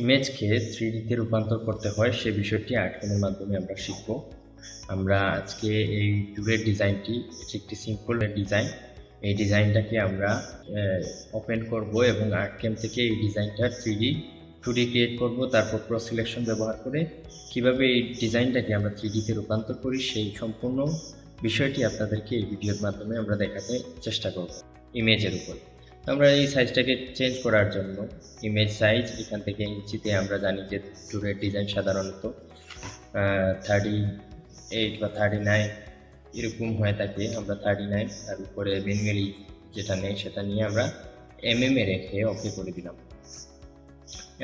ইমেজকে three ডিতে রূপান্তর করতে হয়, সে বিষয়টি আর্টকেনের মাধ্যমে আমরা শিখব। আমরা আজকে এই ট্যুরের ডিজাইনটি একটি সিম্পল ডিজাইন। এই ডিজাইনটাকে আমরা ওপেন করব এবং আর্টকেম থেকে এই ডিজাইনটা three D two D create করব, তারপর প্রো সিলেকশন ব্যবহার করে কীভাবে এই ডিজাইনটাকে আমরা থ্রি ডিতে রূপান্তর করি, সেই সম্পূর্ণ বিষয়টি আপনাদেরকে এই ভিডিওর মাধ্যমে আমরা দেখাতে চেষ্টা করব, ইমেজের উপর। আমরা এই সাইজটাকে চেঞ্জ করার জন্য ইমেজ সাইজ এখান থেকে ইঞ্চিতে আমরা জানি যে টুরের ডিজাইন সাধারণত থার্টি এইট বা থার্টি নাইন এরকম হয়ে থাকে, আমরা থার্টি নাইন তার উপরে ম্যানুয়ালি যেটা নেই সেটা নিয়ে আমরা এম এম এ রেখে ওকে করে দিলাম।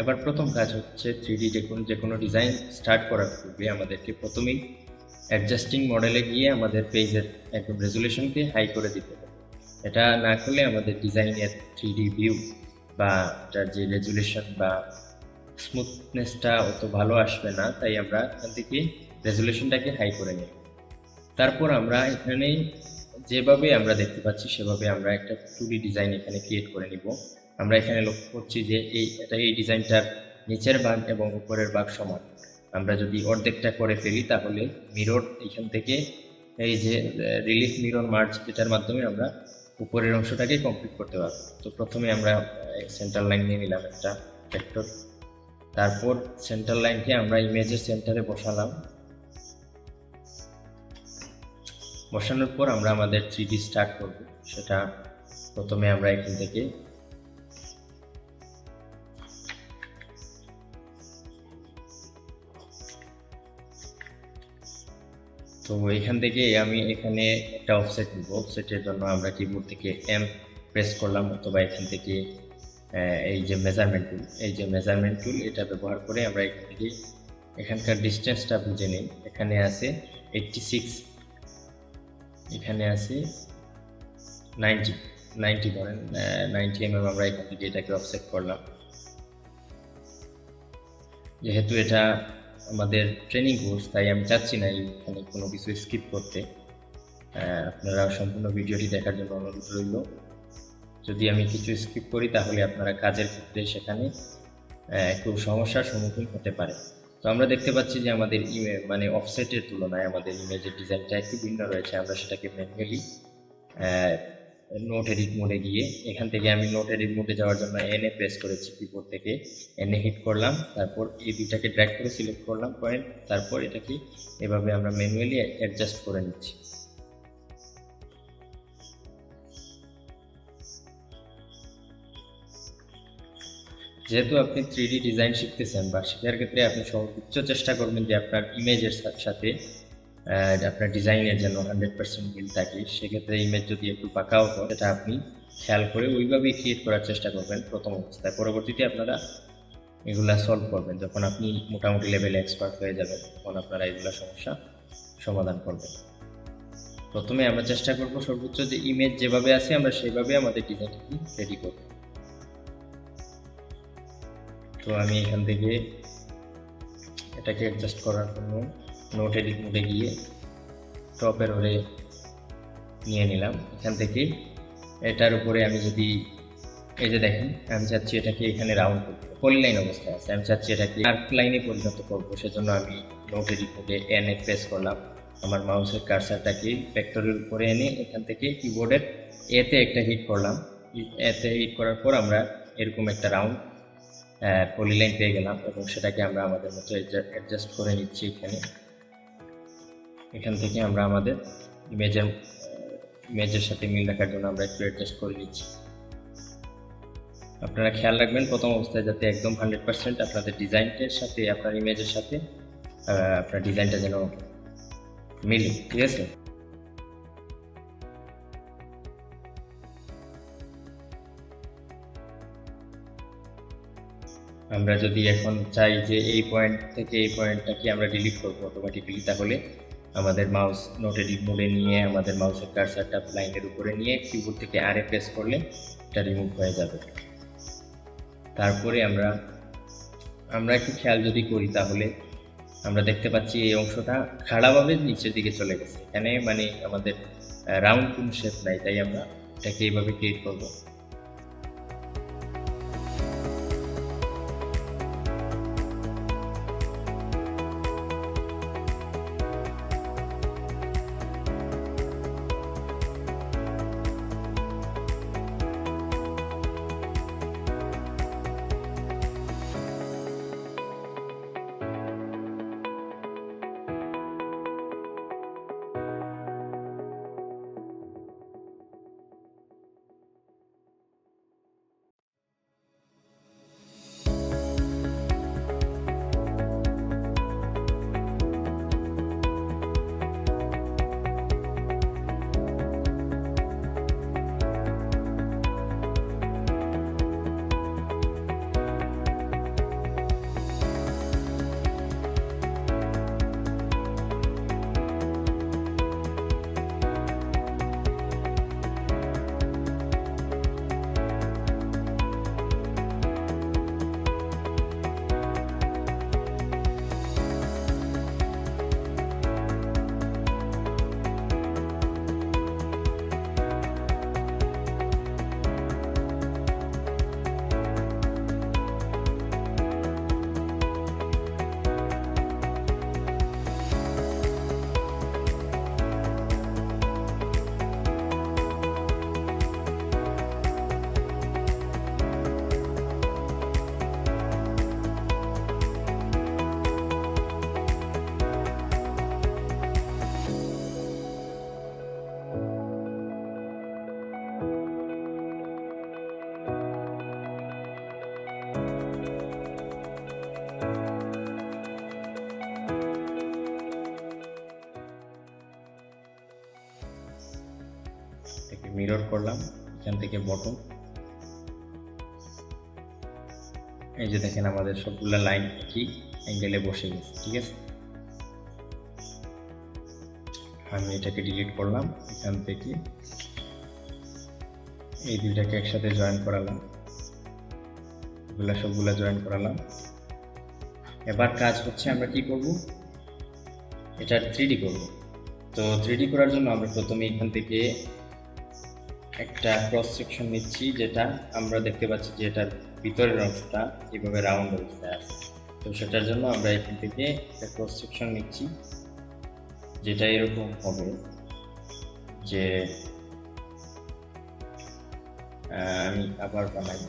এবার প্রথম কাজ হচ্ছে থ্রি ডি যে কোনো যে কোনো ডিজাইন স্টার্ট করার পূর্বে আমাদেরকে প্রথমেই অ্যাডজাস্টিং মডেলে গিয়ে আমাদের পেজের একদম রেজুলেশনকে হাই করে দিতে হবে। এটা না করলে আমাদের ডিজাইনের থ্রি ডি ভিউ বা এটার যে রেজুলেশন বা স্মুথনেসটা অত ভালো আসবে না, তাই আমরা এখান থেকে রেজুলেশনটাকে হাই করে নিই। তারপর আমরা এখানে যেভাবে আমরা দেখতে পাচ্ছি, সেভাবে আমরা একটা টু ডিজাইন এখানে ক্রিয়েট করে নিব। আমরা এখানে লক্ষ্য করছি যে এই, এটা এই ডিজাইনটার নিচের ভাগ এবং উপরের ভাগ সমান। আমরা যদি অর্ধেকটা করে ফেলি, তাহলে মিরর এখান থেকে এই যে রিলিফ মিরর মার্চ এটার মাধ্যমে আমরা উপরের অংশটাকে কমপ্লিট করতে পারব তো প্রথমে আমরা সেন্টার লাইন নিয়ে নিলাম একটা ভেক্টর তারপর সেন্টার লাইনকে আমরা ইমেজের সেন্টারে বসালাম। বসানোর পর আমরা আমাদের থ্রি ডি স্টার্ট করব। সেটা প্রথমে আমরা এখান থেকে তো এখান থেকে আমি এখানে একটা অফসেট নিব। অফসেটের জন্য আমরা কিবোর্ড থেকে এম প্রেস করলাম অথবা এখান থেকে এই যে মেজারমেন্ট টুল এই যে মেজারমেন্ট টুল এটা ব্যবহার করে আমরা এখান থেকে এখানকার ডিস্টেন্সটা বুঝে নিই। এখানে আছে এইটটি সিক্স এখানে আছে নাইনটি নাইনটি ধরেন নাইনটি এম আমরা এখান থেকে এটাকে অফসেট করলাম। যেহেতু এটা আমাদের ট্রেনিং কোর্স তাই আমি চাচ্ছি না এখানে কোনো কিছু স্কিপ করতে। আপনারা সম্পূর্ণ ভিডিওটি দেখার জন্য অনুরোধ রইল। যদি আমি কিছু স্কিপ করি, তাহলে আপনারা কাজের ক্ষেত্রে সেখানে একটু সমস্যার সম্মুখীন হতে পারে তো আমরা দেখতে পাচ্ছি যে আমাদের ইমে মানে অফসেটের তুলনায় আমাদের ইমেজের ডিজাইনটা একটু ভিন্ন রয়েছে। আমরা সেটাকে ম্যানুয়ালি নোট এডিট মোডে গিয়ে, এখান থেকে আমি নোট এডিট মোডে যাওয়ার জন্য এনে প্রেস করেছি কিবোর্ড থেকে। এনে হিট করলাম, তারপর এই দুইটাকে ড্র্যাগ করে সিলেক্ট করলাম পয়েন্ট তারপর এটাকে এভাবে আমরা ম্যানুয়ালি অ্যাডজাস্ট করে নিচ্ছি। যেহেতু আপনি থ্রি ডিজাইন শিখতেছেন বা শেখার ক্ষেত্রে আপনি সর্বোচ্চ চেষ্টা করবেন যে আপনার ইমেজের সাথে আপনার ডিজাইনের যেন হান্ড্রেড পার্সেন্ট মিল থাকে, সেক্ষেত্রে ইমেজ যদি একটু পাকাও হয়, সেটা আপনি খেয়াল করে ওইভাবেই ক্রিয়েট করার চেষ্টা করবেন প্রথম অবস্থায়। পরবর্তীতে আপনারা এগুলা সলভ করবেন। যখন আপনি মোটামুটি লেভেলে এক্সপার্ট হয়ে যাবেন, তখন আপনারা এগুলা সমস্যা সমাধান করবেন। প্রথমে আমরা চেষ্টা করব সর্বোচ্চ যে ইমেজ যেভাবে আছে, আমরা সেভাবে আমাদের ডিজাইনটি রেডি করব। তো আমি এখান থেকে এটাকে অ্যাডজাস্ট করার জন্য নোট এডিট মোডে গিয়ে টপের ওরে নিয়ে নিলাম। এখান থেকে এটার উপরে আমি যদি, এই যে দেখেন, আমি চাচ্ছি এটাকে এখানে রাউন্ড করব পলিলাইন অবস্থায় আছে। আমি চাচ্ছি এটাকে আর্ক লাইনে পরিণত করব। সেজন্য আমি নোট এডিট মোডে এন এ প্রেস করলাম। আমার মাউসের কার্সারটাকে ভেক্টরের উপরে এনে এখান থেকে কিবোর্ডের এতে একটা হিট করলাম। এতে হিট করার পর আমরা এরকম একটা রাউন্ড পলিলাইন পেয়ে গেলাম এবং সেটাকে আমরা আমাদের মতো অ্যাডজাস্ট করে নিচ্ছি এখানে। এখান থেকে আমরা আমাদের ইমেজের ইমেজের সাথে মিল রাখার জন্য আমরা একটু অ্যাডজাস্ট করে নিচ্ছি। আপনারা খেয়াল রাখবেন, প্রথম অবস্থায় যাতে একদম হান্ড্রেড পার্সেন্ট আপনাদের ডিজাইনটার সাথে, আপনার ইমেজের সাথে আপনার ডিজাইনটা যেন মিলে, ঠিক আছে? আমরা যদি এখন চাই যে এই পয়েন্ট থেকে এই পয়েন্টটাকে আমরা ডিলিট করব অটোমেটিক্যালি তাহলে আমাদের মাউস নোট এডিট মোডে নিয়ে, আমাদের মাউসের কার্সারটা লাইনের উপরে নিয়ে কিবোর্ড থেকে আরে প্রেস করলে এটা রিমুভ হয়ে যাবে। তারপরে আমরা আমরা একটু খেয়াল যদি করি তাহলে, আমরা দেখতে পাচ্ছি এই অংশটা খাড়াভাবে নিচের দিকে চলে গেছে। এখানে মানে আমাদের রাউন্ড কোনো শেপ নাই, তাই আমরা এটাকে এইভাবে ক্রিয়েট করব। মিরর করলাম, এখান থেকে বটম এই যে দেখেন আমাদের সবগুলা লাইন কি অ্যাঙ্গেলে বসে গেছে, ঠিক আছে? আমি এটাকে ডিলিট করলাম, এখান থেকে এই দুইটাকে একসাথে জয়েন করালাম। এগুলা সবগুলা জয়েন করালাম। এবার কাজ হচ্ছে আমরা কি করব? এটা থ্রিডি করব। তো থ্রিডি করার জন্য আমরা প্রথমে এখান থেকে একটা ক্রস সেকশন নিচ্ছি, যেটা আমরা দেখতে পাচ্ছি যে এটার ভিতরের অংশটা এভাবে রাউন্ড অবস্থায় আছে তো সেটার জন্য আমরা এখান থেকে একটা ক্রস সেকশন নিচ্ছি, যেটা এরকম হবে যে আমি আবার বানাই।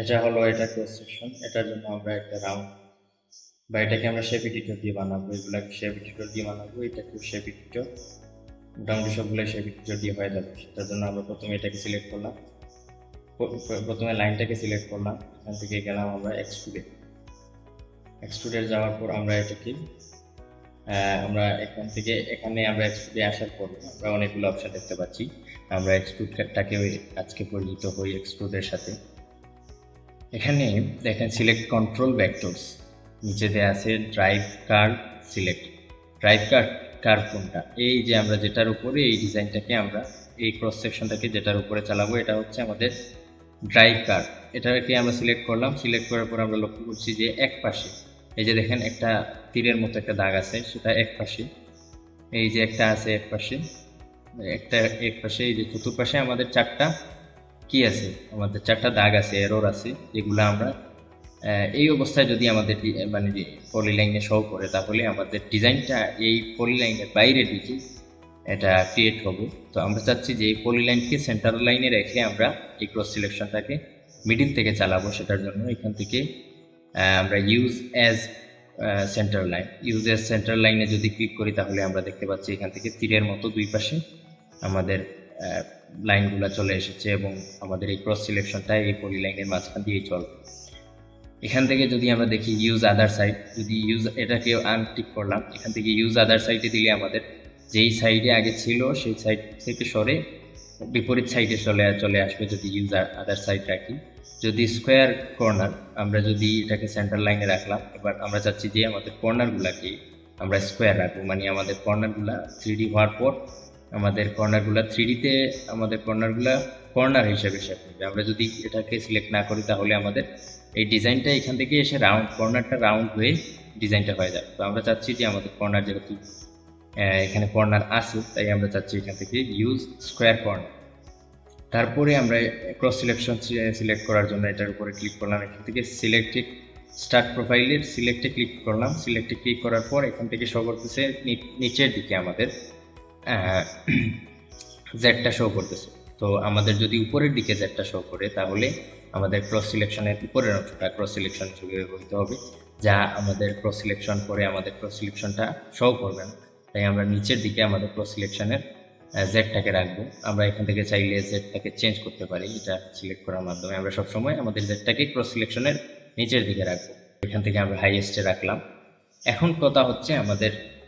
এটা হলো এটা ক্রস সেকশন এটার জন্য আমরা একটা রাউন্ড বা এটাকে আমরা শেপ এডিটর দিয়ে বানাবো। এগুলাকে শেপ এডিটর দিয়ে বানাবো, এটাকে শেপ এডিটর মোটামুটি সবগুলো শেপ এডিটর দিয়ে হয়ে যাবে। সেটার জন্য আমরা প্রথমে এটাকে সিলেক্ট করলাম। প্রথমে লাইনটাকে সিলেক্ট করলাম। এখান থেকে গেলাম আমরা এক্সট্রুডে এক্সট্রুডে যাওয়ার পর আমরা এটাকে আমরা এখান থেকে, এখানে আমরা এক্সট্রুডে আসার পর আমরা অনেকগুলো অপশন দেখতে পাচ্ছি। আমরা এক্সট্রুডটাকে আজকে পরিচিত হই এক্সট্রুডের সাথে। এখানে দেখেন সিলেক্ট কন্ট্রোল ভেক্টরস নিচে দেওয়া আছে drive curve select drive curve curve কোনটা? এই যে আমরা যেটার উপরে এই ডিজাইনটাকে আমরা, এই ক্রস সেকশনটাকে যেটার উপরে চালাবো, এটা হচ্ছে আমাদের ড্রাইভ কার্ভ এটাকে আমরা সিলেক্ট করলাম সিলেক্ট করার পর আমরা লক্ষ্য করছি যে এক পাশে, এই যে দেখেন একটা তীরের মতো একটা দাগ আছে, সেটা এক পাশে, এই যে একটা আছে এক পাশে, একটা এক পাশে, এই যে চতুর্পাশে আমাদের চারটা কি আছে? আমাদের চারটা দাগ আছে এরর আছে, যেগুলো আমরা এই অবস্থায় যদি আমাদের ডি- পলি লাইনে শো করে, তাহলে আমাদের ডিজাইনটা এই পলি লাইনের বাইরে দিকে এটা ক্রিয়েট হবে। তো আমরা চাচ্ছি যে এই পলি লাইনকে সেন্টার লাইনে রেখে আমরা এই ক্রস সিলেকশনটাকে মিডিল থেকে চালাবো। সেটার জন্য এখান থেকে আমরা use as centre line use as centre লাইনে যদি ক্লিক করি, তাহলে আমরা দেখতে পাচ্ছি এখান থেকে তীরের মতো দুই পাশে আমাদের লাইনগুলো চলে এসেছে এবং আমাদের এই ক্রস সিলেকশনটা এই পলি লাইনের মাঝখান দিয়েই চলবে এখান থেকে যদি আমরা দেখি ইউজ আদার সাইড যদি ইউজ এটাকে আনটিক করলাম, এখান থেকে ইউজ আদার সাইডে দিলে আমাদের যেই সাইডে আগে ছিল, সেই সাইড থেকে সরে বিপরীত সাইডে চলে চলে আসবে যদি ইউজ আদার সাইড রাখি। যদি স্কোয়ার কর্নার আমরা যদি এটাকে সেন্টার লাইনে রাখলাম, এবার আমরা চাচ্ছি যে আমাদের কর্নারগুলোকে আমরা স্কোয়ার রাখব মানে আমাদের কর্নারগুলা থ্রি হওয়ার পর আমাদের কর্নারগুলা থ্রি ডিতে আমাদের কর্নারগুলা কর্নার হিসেবে শেপ হবে। আমরা যদি এটাকে সিলেক্ট না করি তাহলে আমাদের এই ডিজাইনটা এখান থেকে এসে রাউন্ড কর্নারটা রাউন্ড হয়ে ডিজাইনটা হয়ে যাবে। তো আমরা চাচ্ছি যে আমাদের কর্নার যেহেতু এখানে কর্নার আছে, তাই আমরা চাচ্ছি এখান থেকে ইউজ স্কোয়ার কর্নার তারপরে আমরা ক্রস সিলেকশন সিলেক্ট করার জন্য এটার উপরে ক্লিক করলাম। এখান থেকে সিলেক্টেড স্টার্ট প্রোফাইলের সিলেক্টে ক্লিক করলাম। সিলেক্টে ক্লিক করার পর এখান থেকে শো করতেছে নিচের দিকে আমাদের জেডটা শো করতেছে। তো আমাদের যদি উপরের দিকে জেডটা শো করে, তাহলে আমাদের ক্রস সিলেকশনের উপরের অংশটা ক্রস সিলেকশন হিসেবে ব্যবহৃত হবে, যা আমাদের ক্রস সিলেকশন করে আমাদের ক্রস সিলেকশনটা শো করবে না। তাই আমরা নিচের দিকে আমাদের ক্রস সিলেকশনের জেডটাকে রাখব। আমরা এখান থেকে চাইলে জেডটাকে চেঞ্জ করতে পারি, এটা সিলেক্ট করার মাধ্যমে। আমরা সবসময় আমাদের জেডটাকে ক্রস সিলেকশনের নিচের দিকে রাখব। এখান থেকে আমরা হাইয়েস্টে রাখলাম। এখন কথা হচ্ছে আমাদের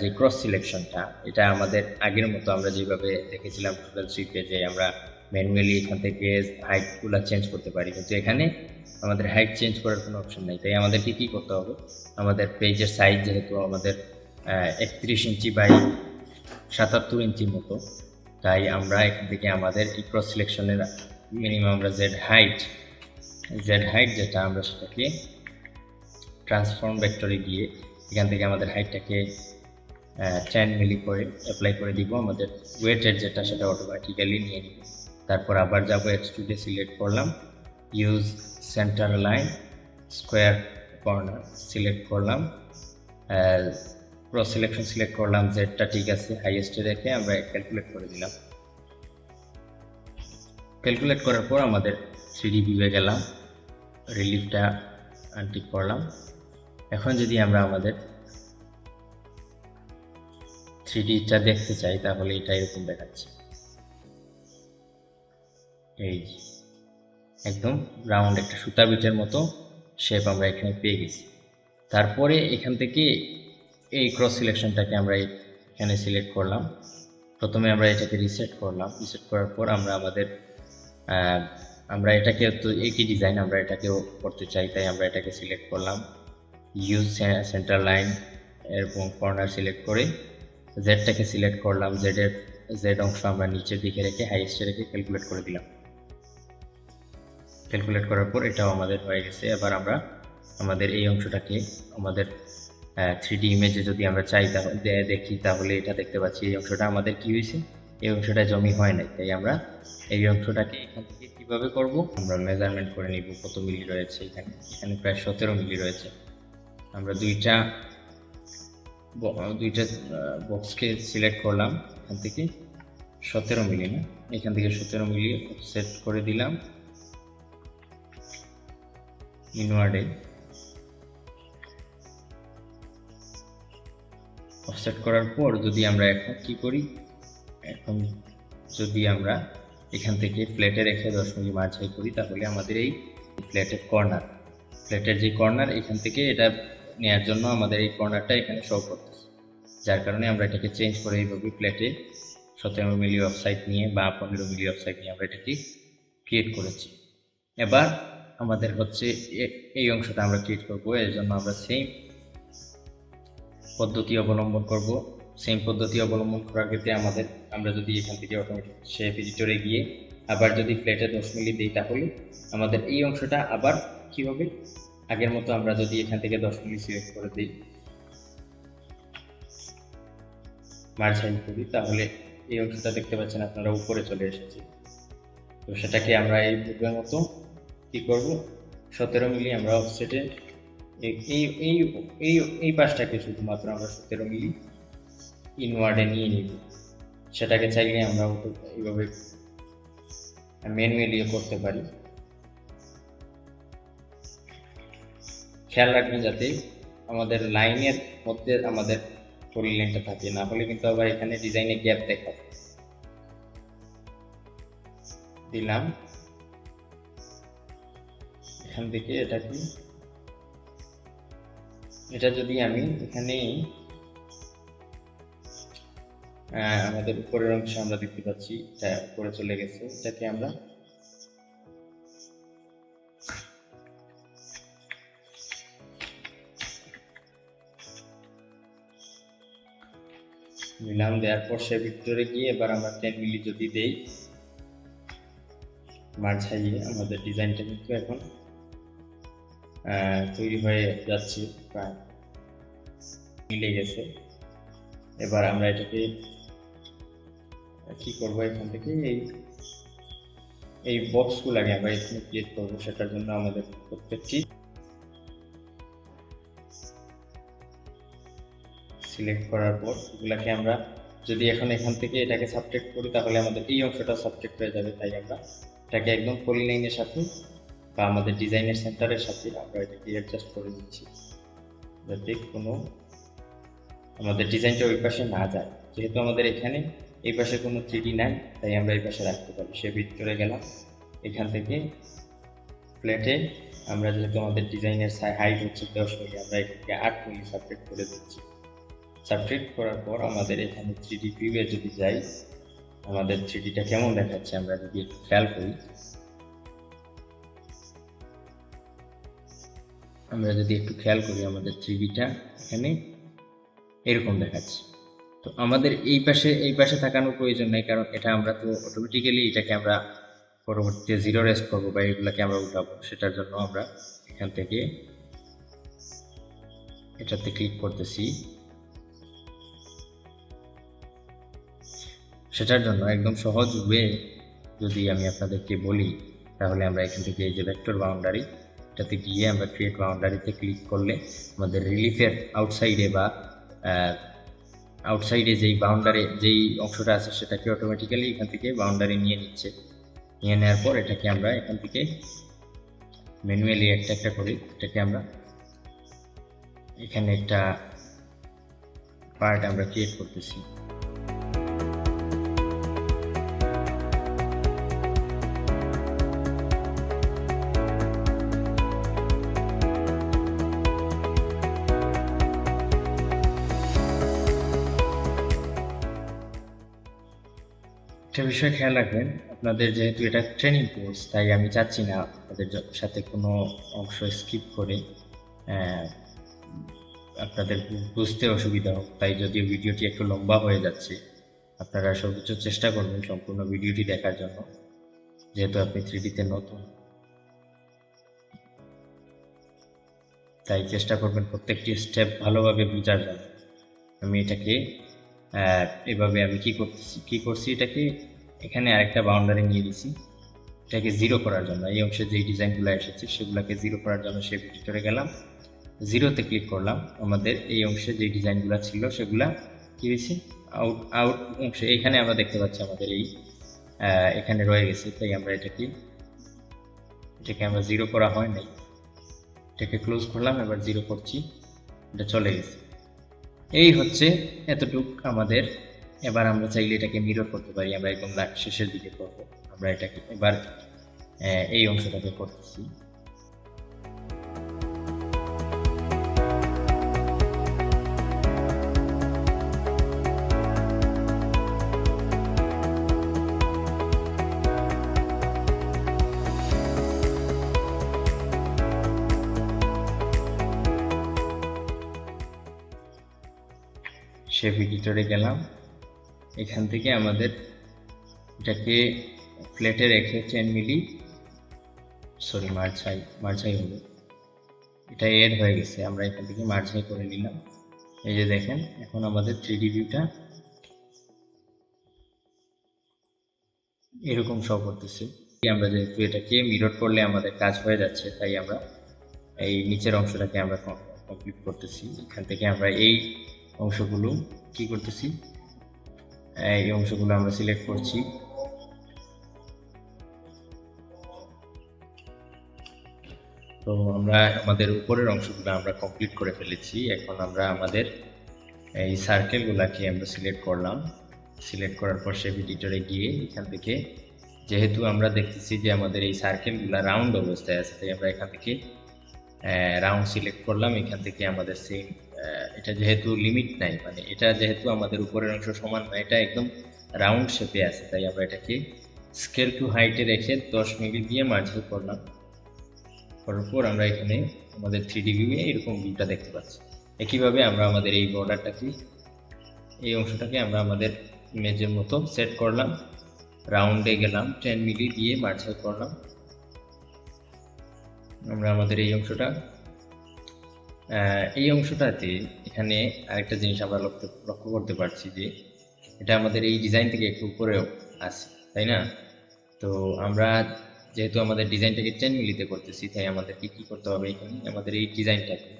যে ক্রস সিলেকশনটা এটা আমাদের আগের মতো আমরা যেভাবে দেখেছিলাম টোটাল সুইপে যে আমরা ম্যানুয়ালি এখান থেকে হাইটগুলো চেঞ্জ করতে পারি। কিন্তু এখানে আমাদের হাইট চেঞ্জ করার কোনো অপশন নেই। তাই আমাদেরকে কী করতে হবে? আমাদের পেজের সাইজ যেহেতু আমাদের একত্রিশ ইঞ্চি বাই সাতাত্তর ইঞ্চির মতো, তাই আমরা এখান থেকে আমাদের এই ক্রস সিলেকশনের মিনিমাম আমরা জেড হাইট জেড হাইট যেটা আমরা সেটাকে ট্রান্সফর্ম ভেক্টরে গিয়ে এখান থেকে আমাদের হাইটটাকে টেন মিলি করে অ্যাপ্লাই করে দিব। আমাদের ওয়েটের যেটা সেটা অটোমেটিক্যালি নিয়ে নিব। তারপর আবার যাব এক্সট্রুডে সিলেক্ট করলাম। Use centre line square corner select করলাম। ক্রস সিলেকশন সিলেক্ট করলাম। জেডটা ঠিক আছে হাইয়েস্টে রেখে আমরা ক্যালকুলেট করে দিলাম। ক্যালকুলেট করার পর আমাদের থ্রি ডি ভিউয়ে গেলাম। রিলিফটা আনটিক করলাম। এখন যদি আমরা আমাদের থ্রি ডিটা দেখতে চাই, তাহলে এটা এরকম দেখাচ্ছে। এই একদম রাউন্ড একটা সুতা বিটের মতো শেপ আমরা এখানে পেয়ে গেছি। তারপরে এখান থেকে এই ক্রস সিলেকশনটাকে আমরা এখানে সিলেক্ট করলাম। প্রথমে আমরা এটাকে রিসেট করলাম। রিসেট করার পর আমরা আমাদের আমরা এটাকে তো একই ডিজাইন আমরা এটাকেও করতে চাই, তাই আমরা এটাকে সিলেক্ট করলাম। ইউজ সেন্টার লাইন এবং কর্নার সিলেক্ট করে জেডটাকে সিলেক্ট করলাম জেডের জেড অংশ আমরা নিচের দিকে রেখে হাইয়েস্টে রেখে ক্যালকুলেট করে দিলাম। ক্যালকুলেট করার পর এটাও আমাদের হয়ে গেছে। এবার আমরা আমাদের এই অংশটাকে আমাদের থ্রি ডি ইমেজে যদি আমরা চাই তাহলে দেখি তাহলে এটা দেখতে পাচ্ছি এই অংশটা আমাদের কি হয়েছে? এই অংশটা জমি হয় নাই, তাই আমরা এই অংশটাকে এখান থেকে কীভাবে করব? আমরা মেজারমেন্ট করে নিব কত মিলি রয়েছে এখানে। এখানে প্রায় সতেরো মিলি রয়েছে। আমরা দুইটা দুইটা বক্সকে সিলেক্ট করলাম এখান থেকে। সতেরো মিলি না এখান থেকে সতেরো মিলি সেট করে দিলাম। ইনওয়ার্ডে অফসেট করার পর যদি আমরা এখন কি করি? এখন যদি আমরা এখান থেকে ফ্ল্যাটে রেখে দশ মিলি মাঝাই করি, তাহলে আমাদের এই ফ্ল্যাটের কর্নার ফ্ল্যাটের যে কর্নার এখান থেকে এটা নেওয়ার জন্য আমাদের এই কর্নারটা এখানে শো করতেছে। যার কারণে আমরা এটাকে চেঞ্জ করে এইভাবে ফ্ল্যাটে সতেরো মিলি অফসাইড নিয়ে বা পনেরো মিলি অফসাইড নিয়ে আমরা এটাকে ক্রিয়েট করেছি। এবার আমাদের হচ্ছে এই অংশটা আমরা ক্রিয়েট করব। এর জন্য আমরা সেম পদ্ধতি অবলম্বন করব। সেম পদ্ধতি অবলম্বন করার ক্ষেত্রে আমাদের, আমরা যদি এখান থেকে অটোমেটিক শেপ এডিটরে গিয়ে আবার যদি ফ্ল্যাটে দশ মিলি দিই তাহলে আমাদের এই অংশটা আবার কি হবে? আগের মতো আমরা যদি এখান থেকে দশ মিনিট সিলেক্ট করে দিই মার্জাইন করি, তাহলে এই অংশটা দেখতে পাচ্ছেন আপনারা উপরে চলে এসেছে। তো সেটাকে আমরা এই পূর্বের মতো কি করব? সতেরো মিলি আমরা অফসেটে এই এই এই পাশটাকে শুধুমাত্র আমরা সতেরো মিলি ইনওয়ার্ডে নিয়ে নিব। সেটাকে চাইলে আমরা এইভাবে ম্যানুয়ালিও করতে পারি। খেয়াল রাখবেন যাতে আমাদের লাইনের মধ্যে আমাদের পরিলাইনটা থাকে, না হলে কিন্তু আবার এখানে ডিজাইনে গ্যাপ দেখাবে দিলাম। এখান থেকে এটা কি এটা যদি আমি এখানে আমাদের উপরের অংশ আমরা দেখতে পাচ্ছি, এটা উপরে চলে গেছে, এটাকে আমরা নিলাম দেওয়ার পর সে ভিতরে গিয়ে এবার আমরা টেন মিলি যদি দেই মাঝাইয়ে আমাদের ডিজাইনটা কিন্তু এখন তৈরি হয়ে যাচ্ছে, প্রায় মিলে গেছে। এবার আমরা এটাকে, কি করব এখান থেকে? এই এই বক্সগুলোকে আমরা এখানে ক্রিয়েট করব, সেটার জন্য আমাদের প্রত্যেকটি সিলেক্ট করার পর এগুলাকে আমরা যদি এখন এখান থেকে এটাকে সাবজেক্ট করি, তাহলে আমাদের এই অংশটা সাবজেক্ট হয়ে যাবে। তাই আমরা এটাকে একদম পলিলাইনের সাথে বা আমাদের ডিজাইনের সেন্টারের সাথে আমরা এটাকে অ্যাডজাস্ট করে দিচ্ছি। যাতে কোনো আমাদের ডিজাইনটা ওই পাশে না যায়। যেহেতু আমাদের এখানে এই পাশে কোনো থ্রিডি নাই, তাই আমরা এই পাশে রাখতে পারি। সে ভিতরে গেলাম, এখান থেকে প্লেটে আমরা যেহেতু আমাদের ডিজাইনের হাইট হচ্ছে দশ মিলি, আমরা এখানে আট মিলি সাবজেক্ট করে দিচ্ছি। সাবজেক্ট করার পর আমাদের এখানে থ্রি থ্রিডি ভিউয়ে যদি যাই, আমাদের থ্রিডিটা কেমন দেখাচ্ছে আমরা যদি একটু খেয়াল করি। আমরা যদি একটু খেয়াল করি আমাদের থ্রিডিটা এখানে এরকম দেখাচ্ছে। তো আমাদের এই পাশে এই পাশে থাকানোর প্রয়োজন নেই, কারণ এটা আমরা তো অটোমেটিক্যালি এটাকে আমরা পরবর্তীতে জিরো রেস্ট করব বা এগুলাকে আমরা উঠাবো। সেটার জন্য আমরা এখান থেকে এটাতে ক্লিক করতেছি। সেটার জন্য একদম সহজ ওয়ে যদি আমি আপনাদেরকে বলি, তাহলে আমরা এখান থেকে এই যে ভেক্টর বাউন্ডারি এটাতে গিয়ে আমরা ক্রিয়েট বাউন্ডারিতে ক্লিক করলে আমাদের রিলিফের আউটসাইডে বা আউটসাইডে যেই বাউন্ডারি যেই অংশটা আছে সেটাকে অটোমেটিক্যালি এখান থেকে বাউন্ডারি নিয়ে নিচ্ছে। নিয়ে নেওয়ার পর এটাকে আমরা এখান থেকে ম্যানুয়ালি একটা একটা করে এটাকে আমরা এখানে একটা পার্ট আমরা ক্রিয়েট করতেছি। বিষয় খেয়াল রাখবেন, আপনাদের যেহেতু এটা ট্রেনিং কোর্স তাই আমি চাচ্ছি না আপনাদের সাথে কোনো অংশ স্কিপ করে আপনাদের বুঝতে অসুবিধা হোক। তাই যদিও ভিডিওটি একটু লম্বা হয়ে যাচ্ছে, আপনারা সর্বোচ্চ চেষ্টা করবেন সম্পূর্ণ ভিডিওটি দেখার জন্য, যেহেতু আপনি থ্রিডিতে নতুন। তাই চেষ্টা করবেন প্রত্যেকটি স্টেপ ভালোভাবে বোঝার জন্য। আমি এটাকে এভাবে আমি কি করতেছি, কি করছি এটাকে এখানে আরেকটা বাউন্ডারি নিয়ে দিছি। এটাকে জিরো করার জন্য, এই অংশে যেই ডিজাইনগুলো এসেছে সেগুলোকে জিরো করার জন্য সে ভিডিওতে গেলাম। জিরোতে ক্লিক করলাম, আমাদের এই অংশে যে ডিজাইনগুলো ছিল সেগুলা কি হয়েছে? আউট আউট অংশে, এখানে আমরা দেখতে পাচ্ছি আমাদের এই এখানে রয়ে গেছে, তাই আমরা এটাকে এটাকে আমরা জিরো করা হয় নাই। এটাকে ক্লোজ করলাম, এবার জিরো করছি, এটা চলে গেছে। এই হচ্ছে এতটুক আমাদের এবার আমরা চাইলে এটাকে মিরর করতে পারি, আমরা একদম শেষের দিকে করব। আমরা এটাকে এবার এই অংশটাকে করতেছি। শেপ এডিটরে গেলাম। এখান থেকে আমাদের এটাকে প্লেটে রেখে টেন মিলি সরি মার্ঝাই মার্ঝাই হলো। এটা এড হয়ে গেছে, আমরা এখান থেকে মার্ঝাই করে নিলাম। এই যে দেখেন, এখন আমাদের থ্রি ভিউটা এরকম শো করতেছে। আমরা যেহেতু এটাকে মিরর করলে আমাদের কাজ হয়ে যাচ্ছে, তাই আমরা এই নিচের অংশটাকে আমরা কমপ্লিট করতেছি। এখান থেকে আমরা এই অংশগুলো কি করতেছি? এই অংশগুলো আমরা সিলেক্ট করছি। তো আমরা আমাদের উপরের অংশগুলো আমরা কমপ্লিট করে ফেলেছি। এখন আমরা আমাদের এই সার্কেলগুলোকে আমরা সিলেক্ট করলাম। সিলেক্ট করার পর সে এডিটরে গিয়ে এখান থেকে যেহেতু আমরা দেখতেছি যে আমাদের এই সার্কেলগুলো রাউন্ড অবস্থায় আছে, তাই আমরা এখান থেকে রাউন্ড সিলেক্ট করলাম। এখান থেকে আমাদের সেম এটা যেহেতু লিমিট নাই মানে এটা যেহেতু আমাদের উপরের অংশ সমান না এটা একদম রাউন্ড শেপে আছে, তাই আমরা এটাকে স্কেল টু হাইটে রেখে দশ মিলি দিয়ে মার্জিন করলাম। করার পর আমরা এখানে আমাদের থ্রি ডি ভিউয়ে এরকম ভিউটা দেখতে পাচ্ছি। একইভাবে আমরা আমাদের এই বর্ডারটাকে এই অংশটাকে আমরা আমাদের ইমেজের মতো সেট করলাম। রাউন্ডে গেলাম টেন মিলি দিয়ে মার্জিন করলাম। আমরা আমাদের এই অংশটা এই অংশটাতে এখানে আরেকটা জিনিস আমরা লক্ষ্য লক্ষ্য করতে পারছি যে এটা আমাদের এই ডিজাইন থেকে একটু উপরেও আছে, তাই না? তো আমরা যেহেতু আমাদের ডিজাইনটাকে টেন মিলিতে করতেছি, তাই আমাদেরকে কি করতে হবে এখানে? আমাদের এই ডিজাইনটাকে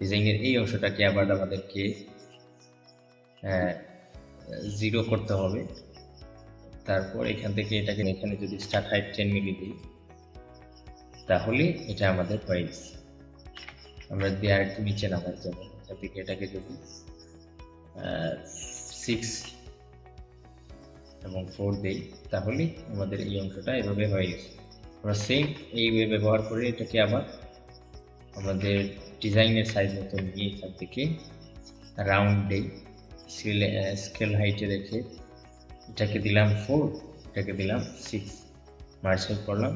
ডিজাইনের এই অংশটাকে আবার আমাদেরকে জিরো করতে হবে। তারপর এখান থেকে এটাকে এখানে যদি স্টার্ট হাইট টেন মিলি দিই, তাহলে এটা আমাদের হয়ে গেছে আমরা যদি আর একটু নিচে নামার জন্য এখান থেকে এটাকে যদি সিক্স এবং ফোর দেই, তাহলে আমাদের এই অংশটা এভাবে হয়ে গেছে। আমরা সেম এই ওয়ে ব্যবহার করে এটাকে আবার আমাদের ডিজাইনের সাইজ মতো নিয়ে এখান থেকে রাউন্ড দেই স্কেল স্কেল হাইটে রেখে এটাকে দিলাম ফোর এটাকে দিলাম সিক্স মার্শাল করলাম।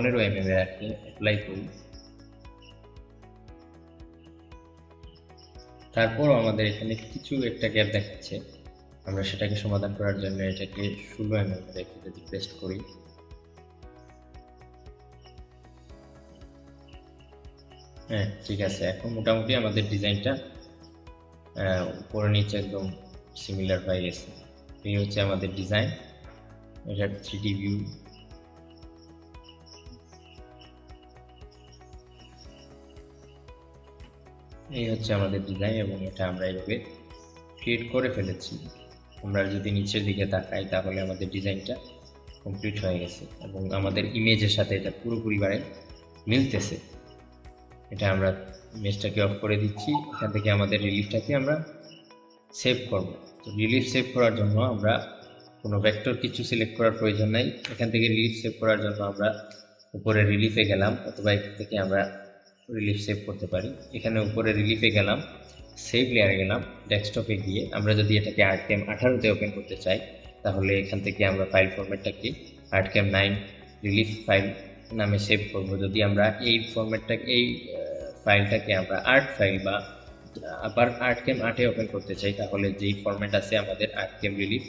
পনেরো এম এম আর কি অ্যাপ্লাই করি। তারপরও আমাদের এখানে কিছু একটা গ্যাপ দেখাচ্ছে। আমরা সেটাকে সমাধান করার জন্য এটাকে ষোলো এম এম রেখে যদি পেস্ট করি। হ্যাঁ ঠিক আছে। এখন মোটামুটি আমাদের ডিজাইনটা উপরে নিচে একদম সিমিলার হয়ে গেছে। এই হচ্ছে আমাদের ডিজাইন এটার থ্রি ভিউ এই হচ্ছে আমাদের ডিজাইন এবং এটা আমরা এভাবে ক্রিয়েট করে ফেলেছি। আমরা যদি নিচের দিকে তাকাই, তাহলে আমাদের ডিজাইনটা কমপ্লিট হয়ে গেছে এবং আমাদের ইমেজের সাথে এটা পুরোপুরিভাবে মিলতেছে। এটা আমরা ইমেজটাকে অফ করে দিচ্ছি। এখান থেকে আমাদের রিলিফটাকে আমরা সেভ করব। তো রিলিফ সেভ করার জন্য আমরা কোনো ভেক্টর কিছু সিলেক্ট করার প্রয়োজন নাই। এখান থেকে রিলিফ সেভ করার জন্য আমরা উপরে রিলিফে গেলাম অথবা এখান থেকে আমরা রিলিফ সেভ করতে পারি। এখানে উপরে রিলিফে গেলাম সেভ লেয়ারে গেলাম ডেস্কটপে গিয়ে আমরা যদি এটাকে আর্ট ক্যাম আঠারোতে ওপেন করতে চাই, তাহলে এখান থেকে আমরা ফাইল ফরম্যাটটাকে ক্যাম নাইন রিলিফ ফাইল নামে সেভ করব। যদি আমরা এই ফরম্যাটটাকে এই ফাইলটাকে আমরা আর্ট ফাইল বা আবার আর্ট ক্যাম আর্টে ওপেন করতে চাই, তাহলে যেই ফরম্যাট আছে আমাদের আর্ট ক্যাম রিলিফ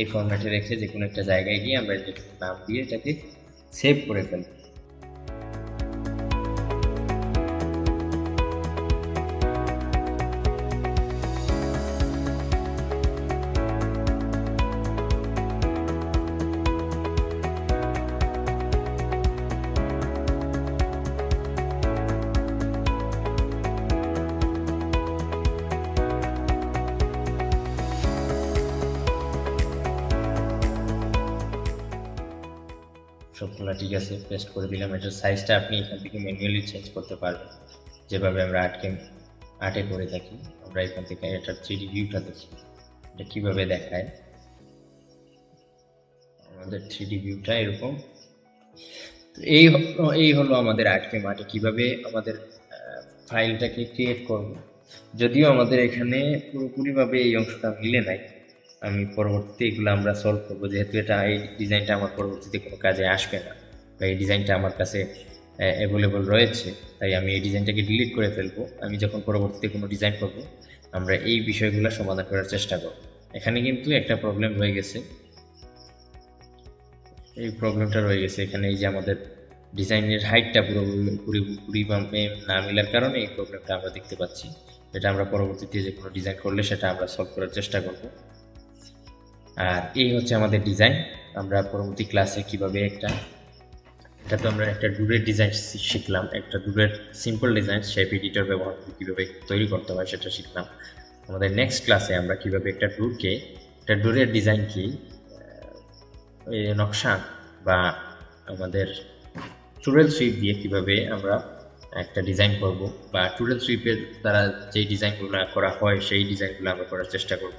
এই ফরম্যাটে রেখে যে কোনো একটা জায়গায় গিয়ে আমরা নাম দিয়ে এটাকে সেভ করে ফেলব। সবগুলো ঠিক আছে পেস্ট করে দিলাম। এটার সাইজটা আপনি এখান থেকে ম্যানুয়ালি চেঞ্জ করতে পারবেন। যেভাবে আমরা আটকে, আটে করে থাকি, আমরা এখান থেকে এটার থ্রি ডি ভিউটা দেখি। এটা কীভাবে দেখায়? আমাদের থ্রি ডি ভিউটা এরকম। এই এই হলো আমাদের আটকে মাঠে কীভাবে আমাদের ফাইলটাকে ক্রিয়েট করব। যদিও আমাদের এখানে পুরোপুরিভাবে এই অংশটা মিলে নাই। আমি পরবর্তীতে এগুলো আমরা সলভ করব। যেহেতু এটা এই ডিজাইনটা আমার পরবর্তীতে কোনো কাজে আসবে না, বা এই ডিজাইনটা আমার কাছে অ্যাভেলেবল রয়েছে, তাই আমি এই ডিজাইনটাকে ডিলিট করে ফেলব। আমি যখন পরবর্তীতে কোনো ডিজাইন করব, আমরা এই বিষয়গুলো সমাধান করার চেষ্টা করব। এখানে কিন্তু একটা প্রবলেম হয়ে গেছে। এই প্রবলেমটা রয়ে গেছে এখানে, এই যে আমাদের ডিজাইনের হাইটটা পুরো পুরোপুরিভাবে না মিলার কারণে এই প্রবলেমটা আমরা দেখতে পাচ্ছি। এটা আমরা পরবর্তীতে যে কোনো ডিজাইন করলে সেটা আমরা সলভ করার চেষ্টা করব। আর এই হচ্ছে আমাদের ডিজাইন আমরা পরবর্তী ক্লাসে কীভাবে একটা এটা তো আমরা একটা ডুরের ডিজাইন শিখলাম। একটা ডুরের সিম্পল ডিজাইন শেপ এডিটর ব্যবহার করে কীভাবে তৈরি করতে হয় সেটা শিখলাম। আমাদের নেক্সট ক্লাসে আমরা কীভাবে একটা ডুরকে একটা ডুরের ডিজাইন কি এই নকশা বা আমাদের টুরেল সুইপ দিয়ে কীভাবে আমরা একটা ডিজাইন করব বা টুরেল সুইপের দ্বারা যেই ডিজাইনগুলো করা হয়, সেই ডিজাইনগুলো আমরা করার চেষ্টা করব।